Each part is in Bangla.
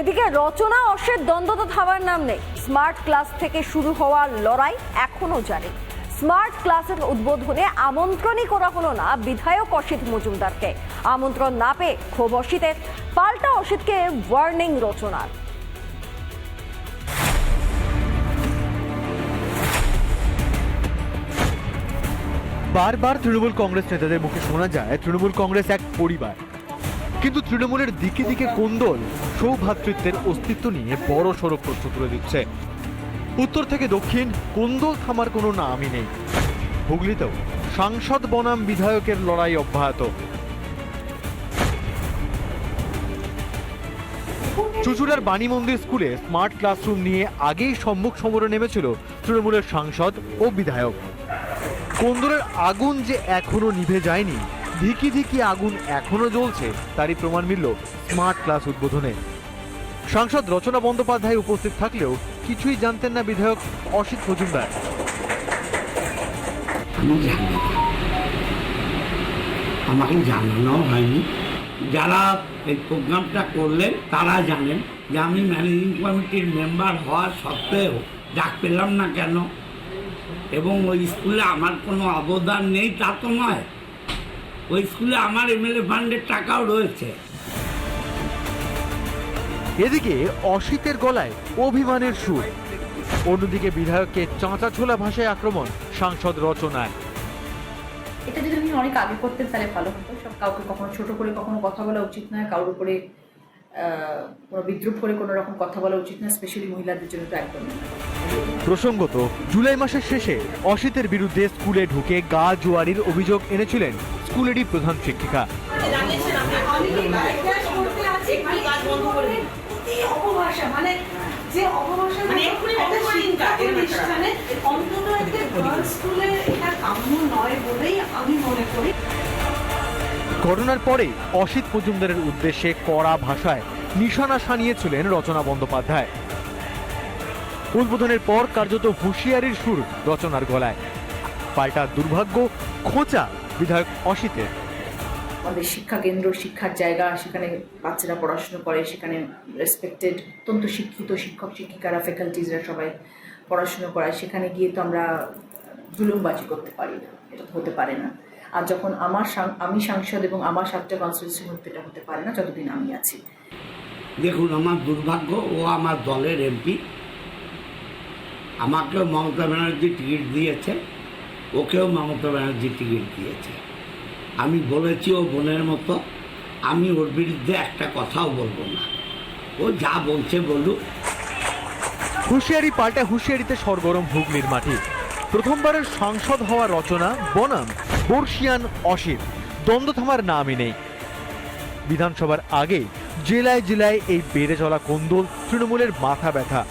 এদিকে রচনা অশ্বের দ্বন্দ্ব তো থামার নাম নেই। স্মার্ট ক্লাস থেকে শুরু হওয়া লড়াই এখনও জারি। স্মার্ট ক্লাসের উদ্বোধনে আমন্ত্রণই করা হলো না বিধায়ক অসিত মজুমদারকে। আমন্ত্রণ না পেয়ে ক্ষোভ অসিতের, পাল্টা অসিতকে ওয়ার্নিং রচনার। বারবার তৃণমূল কংগ্রেস নেতাদের মুখে শোনা যায়, তৃণমূল কংগ্রেস এক পরিবার। কিন্তু তৃণমূলের দিকে দিকে কোন্দল সৌভ্রাতৃত্বের অস্তিত্ব নিয়ে বড় সড়ো প্রশ্ন তুলে দিচ্ছে। উত্তর থেকে দক্ষিণ, কোন্দল থামার কোনো নামই নেই। হুগলিতেও সাংসদ বনাম বিধায়কের লড়াই অব্যাহত। চুচুড়ার বাণী মন্দির স্কুলে স্মার্ট ক্লাসরুম নিয়ে আগেই সম্মুখ সমরে নেমেছিল তৃণমূলের সাংসদ ও বিধায়ক। কোন্দরের আগুন যে এখনও নিভে যায়নি ধিকি ধিকি আগুন এখনও জ্বলছে, তারই প্রমাণ মিলল স্মার্ট ক্লাস উদ্বোধনে। সাংসদ রচনা বন্দ্যোপাধ্যায় উপস্থিত থাকলেও কিছুই জানতেন না বিধায়ক অসিত মজুমদার। আমাকে জানানো হয়নি। যারা এই প্রোগ্রামটা করলেন, তারা জানেন যে আমি ম্যানেজিং কমিটির মেম্বার হওয়া সত্ত্বেও ডাক পেলাম না কেন? এবং ওই স্কুলে আমার কোনো অবদান নেই, তা তো নয়। ওই স্কুলে আমার এমএলএ ফান্ডের টাকাও রয়েছে। এদিকে অসিতের গলায় অভিমানের সুর। অন্যদিকে বিধায়ককে চাঁচা ছোলা ভাষায় আক্রমণ সাংসদ রচনায়। এটা যদি উনি অনেক আগে করতেন তাহলে ভালো হতো। সব কাউকে কখনো ছোট করে কখনো কথা বলা উচিত নয় কারোর উপরে আহ, কোনো বিদ্রুপ করে কোনো রকম কথা বলা উচিত না স্পেশালি মহিলাদের জন্য তো একদম প্রসঙ্গত জুলাই মাসের শেষে অসিতের বিরুদ্ধে স্কুলে ঢুকে গা জোয়ারির অভিযোগ এনেছিলেন স্কুলেরই প্রধান শিক্ষিকা। অপভাষা মানে মনে করি। ঘটনার পরে অসিত মজুমদারের উদ্দেশ্যে কড়া ভাষায় নিশানা সানিয়েছিলেন রচনা বন্দ্যোপাধ্যায়। উদ্বোধনের পর কার্যত হুঁশিয়ারির সুর রচনার গলায়। পাল্টা দুর্ভাগ্য খোঁচা বিধায়ক অসিতের। আমাদের শিক্ষা কেন্দ্র শিক্ষার জায়গা সেখানে বাচ্চারা পড়াশুনো করে সেখানে রেসপেক্টেড অত্যন্ত শিক্ষিত শিক্ষক শিক্ষিকারা ফ্যাকাল্টিজরা সবাই পড়াশুনো করায়। সেখানে গিয়ে তো আমরা জুলুমবাজি করতে পারি না এটা তো হতে পারে না। আর যখন আমার আমি সাংসদ এবং আমার সাতটা কনস্টিটিউশন মধ্যে এটা হতে পারে না যতদিন আমি আছি। দেখুন আমার দুর্ভাগ্য ও আমার দলের এমপি আমাকেও মমতা ব্যানার্জি টিকিট দিয়েছে। ওকেও মমতা ব্যানার্জি টিকিট দিয়েছে। আমি বলেছি, ও বোনের মতো, আমি ওর বিরুদ্ধে একটা কথাও বলব না। ও যা বলছে বলুক। হুঁশিয়ারি পাল্টা হুঁশিয়ারিতে সরগরম হুগলির মাটি। প্রথমবারের সাংসদ হওয়া রচনা বনাম, বর্ষিয়ান অসিত দ্বন্দ্ব থামার নামই নেই। বিধানসভার আগে জেলায় জেলায় এই বেড়ে চলা কোন্দল তৃণমূলের মাথা ব্যথা।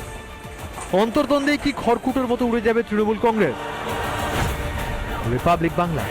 অন্তর্দ্বন্দ্বে কি খড়কুটোর মতো উড়ে যাবে তৃণমূল কংগ্রেস? রিপাবলিক বাংলা